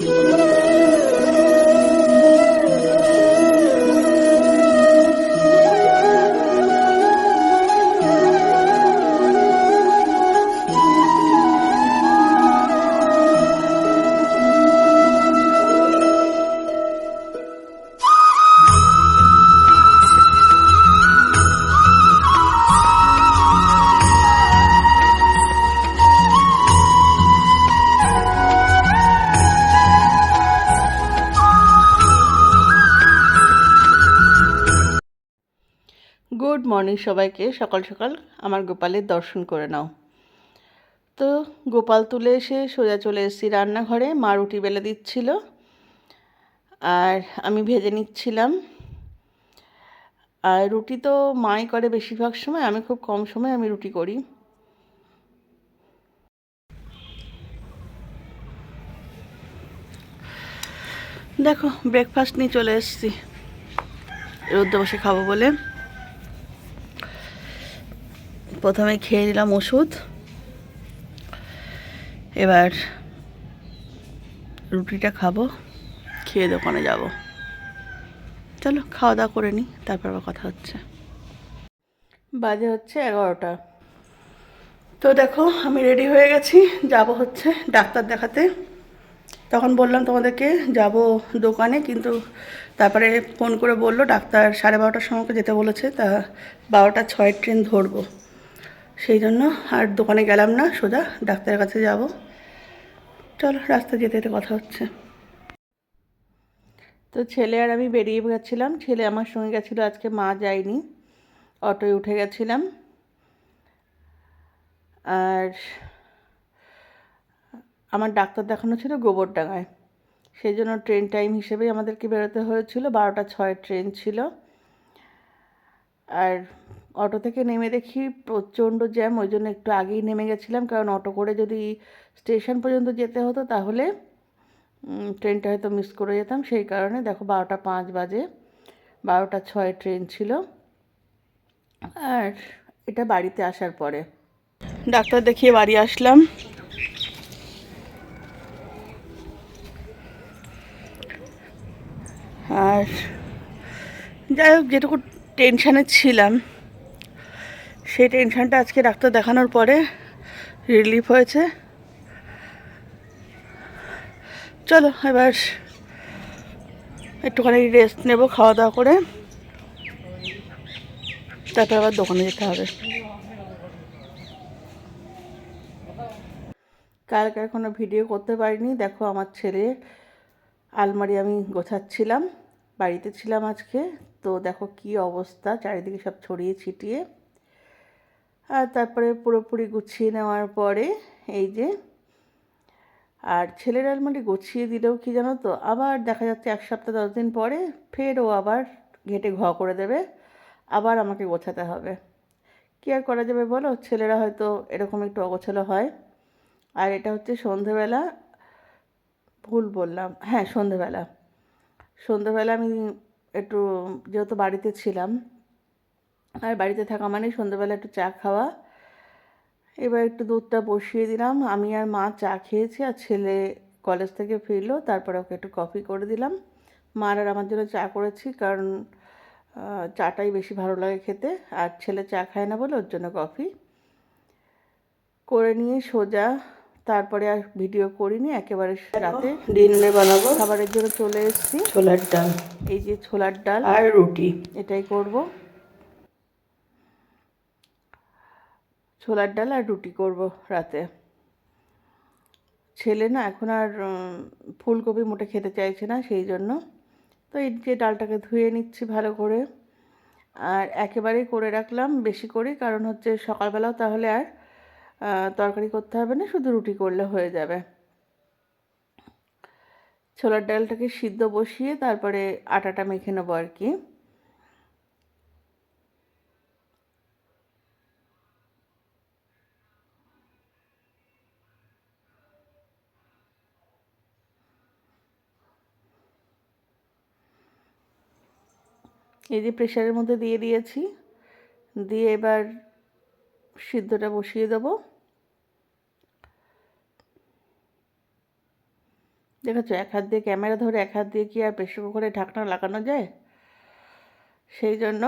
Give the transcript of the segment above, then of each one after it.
Good morning সবাইকে, সকাল সকাল আমার গোপালের দর্শন করে নাও। তো গোপাল তুলে এসে সোজা চলে এসেছি রান্নাঘরে, মা রুটি বেলে দিচ্ছিল, আর আমি ভেজে নিচ্ছিলাম। আর রুটি তো মাই করে বেশিরভাগ সময়, আমি খুব কম সময় আমি রুটি করি। দেখো ব্রেকফাস্ট নিয়ে চলে এসেছি। রোদ্দে বসে খাব বলে। প্রথমে খেয়ে নিলাম ওষুধ। এবার রুটিটা খাব, খেয়ে দোকানে যাব। চলো, খাওয়া দাওয়া করে নিই তারপর আবার কথা হচ্ছে। বাজে হচ্ছে এগারোটা। তো দেখো, আমি রেডি হয়ে গেছি, যাব হচ্ছে ডাক্তার দেখাতে। তখন বললাম তোমাদেরকে, যাব দোকানে, কিন্তু তারপরে ফোন করে বলল, ডাক্তার সাড়ে বারোটার সময় যেতে বলেছে, তা বারোটা ছয়ের ট্রেন ধরবো। সেই জন্য আর দোকানে গেলাম না, সোজা ডাক্তারের কাছে যাব। চলো, রাস্তা যেতে যেতে কথা হচ্ছে। তো ছেলে আর আমি বেরিয়ে গেছিলাম। ছেলে আমার সঙ্গে গেছিল, আজকে মা যায়নি। অটোয় উঠে গেছিলাম। আর আমার ডাক্তার দেখানো ছিল গোবরডাঙ্গায়। সেই জন্য ট্রেন টাইম হিসেবে আমাদেরকে বেরোতে হয়েছিল। বারোটা ছয় ট্রেন ছিল। আর অটো থেকে নেমে দেখি প্রচণ্ড জ্যাম, ওই জন্য একটু আগেই নেমে গেছিলাম। কারণ অটো করে যদি স্টেশন পর্যন্ত যেতে হতো, তাহলে ট্রেনটা হয়তো মিস করে যেতাম। সেই কারণে দেখো বারোটা পাঁচ বাজে, বারোটা ছয় ট্রেন ছিল। আর এটা বাড়িতে আসার পরে। ডাক্তার দেখিয়ে বাড়ি আসলাম। আর যাই হোক, যেটুকু টেনশানে ছিলাম সেই টেনশানটা আজকে ডাক্তার দেখানোর পরে রিলিফ হয়েছে। চলো, এবার একটুখানি রেস্ট নেব খাওয়া দাওয়া করে। তারপর আবার দোকানে যেতে হবে। কালকে কোনো ভিডিও করতে পারিনি। দেখো আমার ছেলে আলমারি আমি গোছাচ্ছিলাম, বাড়িতে ছিলাম আজকে। তো দেখো কি অবস্থা, চারিদিকে সব ছড়িয়ে ছিটিয়ে। আর তারপরে পুরোপুরি গুছিয়ে নেওয়ার পরে এই যে, আর ছেলের আলমারি গুছিয়ে দিলেও কি জানো তো, আবার দেখা যাচ্ছে এক সপ্তাহ দশ দিন পরে ফের ও আবার ঘেটে ঘ করে দেবে, আবার আমাকে গোছাতে হবে। কী আর করা যাবে বলো? ছেলেরা হয়তো এরকম একটু অগোছালো হয়। আর এটা হচ্ছে সন্ধেবেলা, ভুল বললাম হ্যাঁ সন্ধেবেলা। সন্ধেবেলা আমি একটু, যেহেতু বাড়িতে ছিলাম আর বাড়িতে থাকা মানে সন্ধ্যেবেলা একটু চা খাওয়া। এবার একটু দুধটা বসিয়ে দিলাম। আমি আর মা চা খেয়েছি আর ছেলে কলেজ থেকে ফিরলো তারপরে ওকে একটু কফি করে দিলাম। মার আর আমার জন্য চা করেছি কারণ চাটাই বেশি ভালো লাগে খেতে আর ছেলে চা খায় না বলে ওর জন্য কফি। করে নিয়ে সোজা তারপরে আর ভিডিও করিনি একেবারে রাতে ডিনারে বানাবো। খাবারের জন্য চলে এসেছি। ছোলার ডাল। এই যে ছোলার ডাল। আর রুটি। এটাই করব। ছোলার ডাল আর রুটি করব রাতে। ছেলে না এখন আর ফুলকপি মোটে খেতে চাইছে না সেই জন্য। তো এই যে ডালটাকে ধুয়ে নিচ্ছি ভালো করে। আর একেবারেই করে রাখলাম বেশি করে কারণ হচ্ছে সকালবেলাও তাহলে আর তরকারি করতে হবে না, শুধু রুটি করলে হয়ে যাবে। ছোলার ডালটাকে সিদ্ধ বসিয়ে তারপরে আটাটা মেখে নেব আর কি। এই যে প্রেশারের মধ্যে দিয়ে দিয়েছি, দিয়ে এবার সিদ্ধটা বসিয়ে দেবো। দেখেছ এক হাত দিয়ে ক্যামেরা ধরে এক হাত দিয়ে কি আর প্রেশার কুকারে ঢাকনা লাগানো যায়? সেই জন্য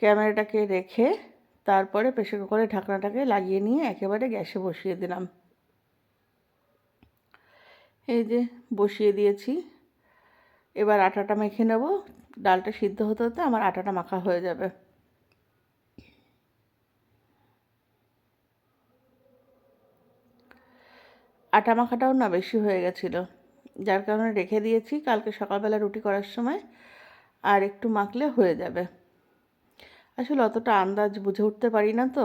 ক্যামেরাটাকে রেখে তারপরে প্রেশার কুকারে ঢাকনাটাকে লাগিয়ে নিয়ে একেবারে গ্যাসে বসিয়ে দিলাম। এই যে বসিয়ে দিয়েছি। এবার আটাটা মেখে নেব। ডালটা সিদ্ধ হতে হতে আমার আটাটা মাখা হয়ে যাবে। আটা মাখাটাও না বেশি হয়ে গেছিল। যার কারণে রেখে দিয়েছি কালকে সকালবেলা রুটি করার সময়। আর একটু মাখলে হয়ে যাবে। আসলে অতটা আন্দাজ বুঝে উঠতে পারি না তো।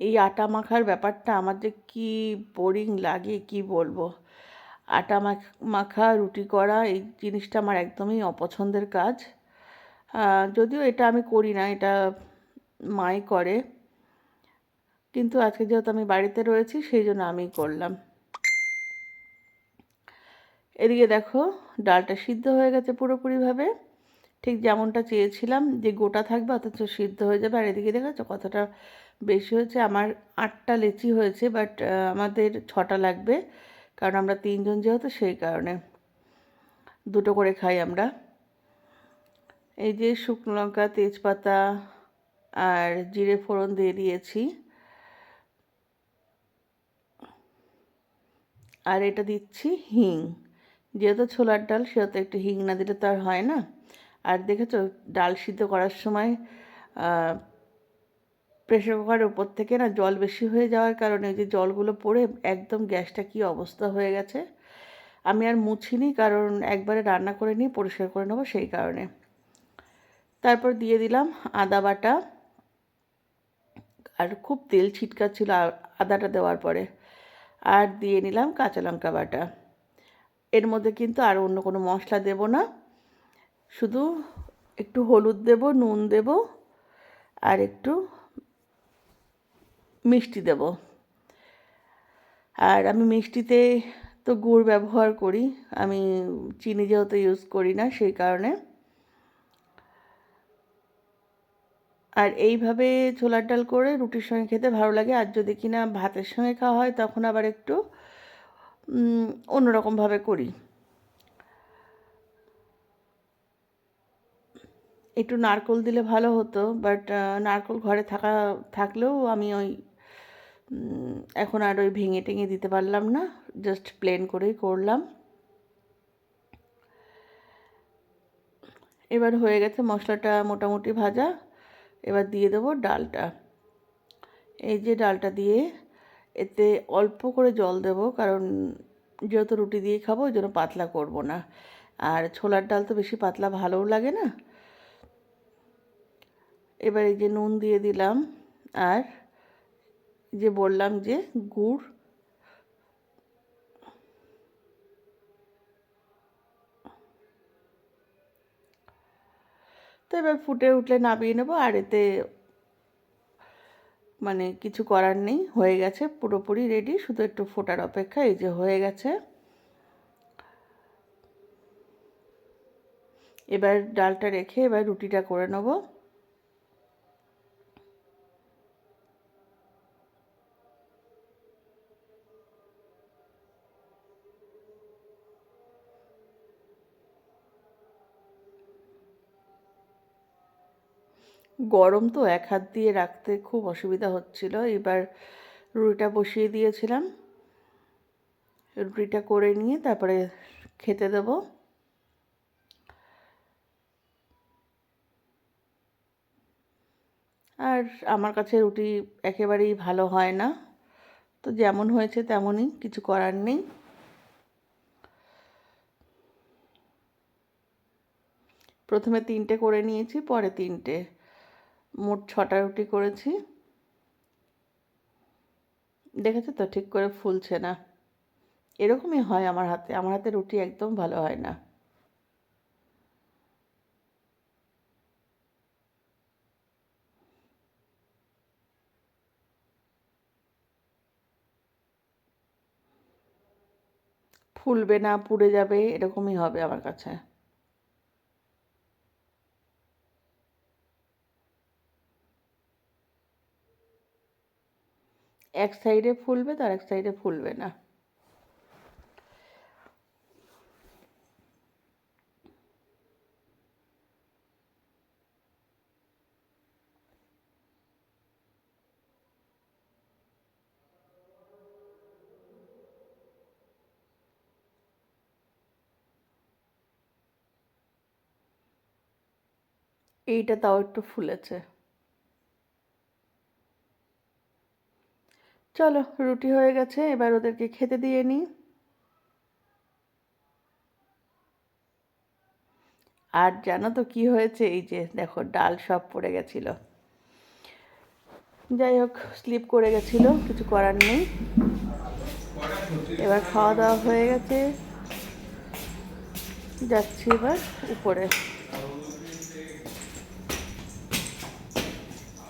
এই আটা মাখার ব্যাপারটা আমার যে কী বোরিং লাগে, কি বলব? আটা মাখা রুটি করা, এই জিনিসটা আমার একদমই অপছন্দের কাজ। যদিও এটা আমি করি না, এটা মাই করে। কিন্তু আজকে যেহেতু আমি বাড়িতে রয়েছি, সেই জন্য আমি করলাম। এদিকে দেখো, ডালটা সিদ্ধ হয়ে গেছে পুরোপুরিভাবে। ঠিক যেমনটা চেয়েছিলাম যে গোটা থাকবে, অথচ সিদ্ধ হয়ে যাবে। আর এদিকে দেখেছ কতটা বেশি হয়েছে, আমার আটটা লেচি হয়েছে বাট আমাদের ছটা লাগবে, কারণ আমরা তিনজন যেহেতু সেই কারণে। দুটো করে খাই আমরা। এই যে শুকনো লঙ্কা, তেজপাতা আর জিরে ফোড়ন দিয়ে দিয়েছি। আর এটা দিচ্ছি হিং। যেহেতু ছোলার ডাল, সেহেতু একটু হিং না দিলে তো আর হয় না। আর দেখেছ, ডাল সিদ্ধ করার সময় প্রেশার কুকারের উপর থেকে না জল বেশি হয়ে যাওয়ার কারণে যে জলগুলো পড়ে একদম গ্যাসটা কি অবস্থা হয়ে গেছে। আমি আর মুছিনি কারণ একবারে রান্না করে নিয়ে পরিষ্কার করে নেব সেই কারণে। তারপর দিয়ে দিলাম আদা বাটা আর খুব তেল ছিটকাচ্ছিল আদাটা দেওয়ার পরে। আর দিয়ে নিলাম কাঁচা লঙ্কা বাটা। এর মধ্যে কিন্তু আর অন্য কোনো মশলা দেব না। শুধু একটু হলুদ দেব, নুন দেব আর একটু মিষ্টি দেব। আর আমি মিষ্টিতে তো গুড় ব্যবহার করি, আমি চিনি যেহেতু ইউজ করি না সেই কারণে। আর এইভাবে ছোলার ডাল করে রুটির সঙ্গে খেতে ভালো লাগে, আর যদি কিনা ভাতের সঙ্গে খাওয়া হয় তখন আবার একটু অন্যরকমভাবে করি। একটু নারকোল দিলে ভালো হতো বাট নারকোল ঘরে থাকা, থাকলেও আমি ওই এখন আর ওই ভেঙে টেঙে দিতে পারলাম না জাস্ট প্লেন করেই করলাম। এবার হয়ে গেছে মশলাটা মোটামুটি ভাজা, এবার দিয়ে দেবো ডালটা। এই যে ডালটা দিয়ে এতে অল্প করে জল দেব, কারণ যেহেতু রুটি দিয়ে খাব, ওই জন্য পাতলা করব না। আর ছোলার ডাল তো বেশি পাতলা ভালোও লাগে না। এবার এই যে নুন দিয়ে দিলাম, আর যে বললাম যে গুড়, তো এবার ফুটে উঠলে নামিয়ে নেব, আর এতে মানে কিছু করার নেই, হয়ে গেছে পুরোপুরি রেডি শুধু একটু ফোটার অপেক্ষা, এই যে হয়ে গেছে। এবার ডালটা রেখে এবার রুটিটা করে নেব। গরম তো এক হাত দিয়ে রাখতে খুব অসুবিধা হচ্ছিল। এবার রুটিটা বসিয়ে দিয়েছিলাম। রুটিটা করে নিয়ে তারপরে খেতে দেব। আর আমার কাছে রুটি একেবারেই ভালো হয় না। তো যেমন হয়েছে তেমনই কিছু করার নেই। প্রথমে তিনটে করে নিয়েছি, পরে তিনটে। মোট ছটা রুটি করেছি। দেখেছ তো, ঠিক করে ফুলছে না। এরকমই হয় আমার হাতে আমার হাতে রুটি একদম ভালো হয় না। ফুলবে না, পুড়ে যাবে, এরকমই হবে আমার কাছে। এক সাইডে ফুলবে তার এক সাইডে ফুলবে না। এইটা তাও একটু ফুলেছে। চলো, রুটি হয়ে গেছে, এবার ওদেরকে খেতে দিয়ে নিই। আর জানো তো কি হয়েছে? এই যে, দেখো, ডাল সব পড়ে গেছিল। যাই হোক, স্লিপ করে গেছিল, কিছু করার নেই। এবার খাওয়া দাওয়া হয়ে গেছে। যাচ্ছি এবার উপরে।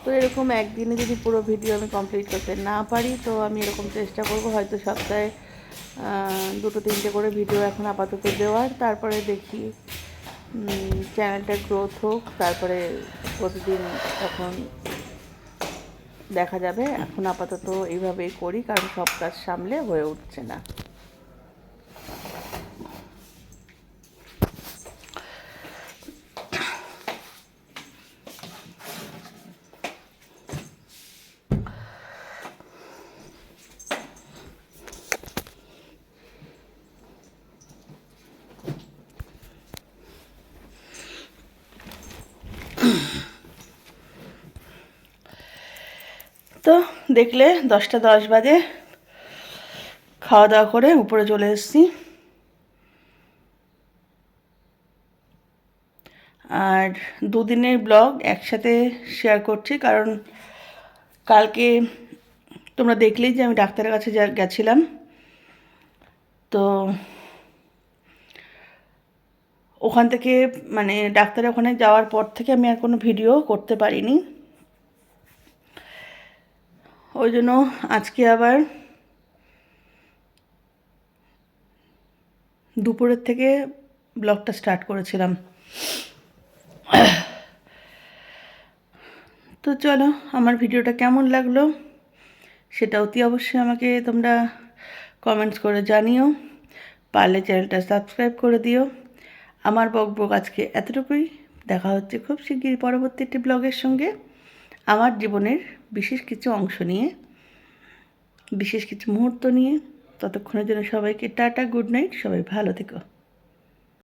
তো এরকম একদিনে যদি পুরো ভিডিও আমি কমপ্লিট করতে না পারি, তো আমি এরকম চেষ্টা করব হয়তো সপ্তাহে দুটো তিনটে করে ভিডিও এখন আপাতত দেওয়ার। তারপরে দেখি চ্যানেলটা গ্রোথ হোক, তারপরে প্রতিদিন তখন দেখা যাবে। এখন আপাতত এইভাবেই করি, কারণ সব কাজ সামলে হয়ে উঠছে না তো দেখলে দশটা দশ বাজে। খাওয়া দাওয়া করে উপরে চলে এসেছি। আর দুদিনের ব্লগ একসাথে শেয়ার করছি কারণ কালকে তোমরা দেখলেই যে আমি ডাক্তারের কাছে যা গেছিলাম। তো ওখান থেকে মানে ডাক্তারের ওখানে যাওয়ার পর থেকে আমি আর কোনো ভিডিও করতে পারিনি। ওই জন্য আজকে আবার দুপুরের থেকে ব্লগটা স্টার্ট করেছিলাম। তো চলো, আমার ভিডিওটা কেমন লাগল সেটা অতি অবশ্যই আমাকে তোমরা কমেন্টস করে জানিও। পারলে চ্যানেলটা সাবস্ক্রাইব করে দিও। আমার বক বক আজকে এতটুকুই। দেখা হচ্ছে খুব শিগগিরই পরবর্তী একটি ব্লগের সঙ্গে। আমার জীবনের বিশেষ কিছু অংশ নিয়ে, বিশেষ কিছু মুহূর্ত নিয়ে, ততক্ষণের জন্য সবাইকে টাটা, গুড নাইট, সবাই ভালো থেকো।